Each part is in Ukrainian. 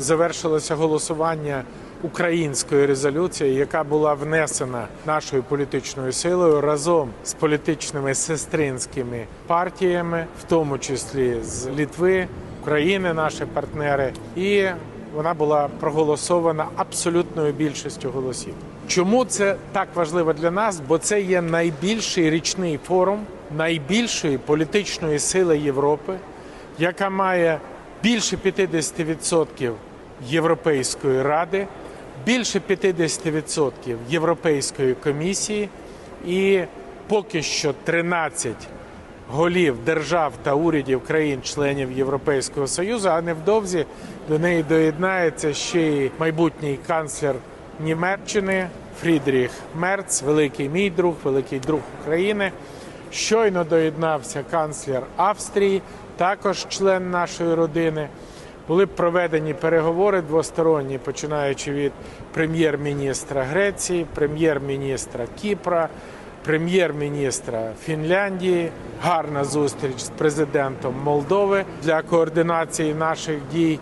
Завершилося голосування української резолюції, яка була внесена нашою політичною силою разом з політичними сестринськими партіями, в тому числі з Літви, України, наші партнери, і вона була проголосована абсолютною більшістю голосів. Чому це так важливо для нас? Бо це є найбільший річний форум найбільшої політичної сили Європи, яка має більше 50% Європейської ради, більше 50% Європейської комісії і поки що 13 голів держав та урядів країн-членів Європейського Союзу, а невдовзі до неї доєднається ще й майбутній канцлер Німеччини Фрідріх Мерц, великий мій друг, великий друг України. Щойно доєднався канцлер Австрії, також член нашої родини. Були проведені переговори двосторонні, починаючи від прем'єр-міністра Греції, прем'єр-міністра Кіпра, прем'єр-міністра Фінляндії. Гарна зустріч з президентом Молдови для координації наших дій.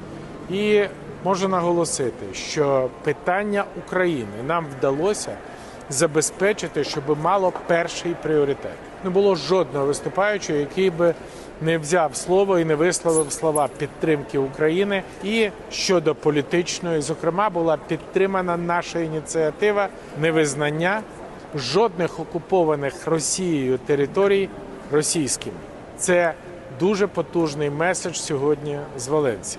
І можу наголосити, що питання України нам вдалося забезпечити, щоб мало перший пріоритет. Не було жодного виступаючого, який би не взяв слово і не висловив слова підтримки України. І щодо політичної, зокрема, була підтримана наша ініціатива невизнання жодних окупованих Росією територій російськими. Це дуже потужний меседж сьогодні з Валенції.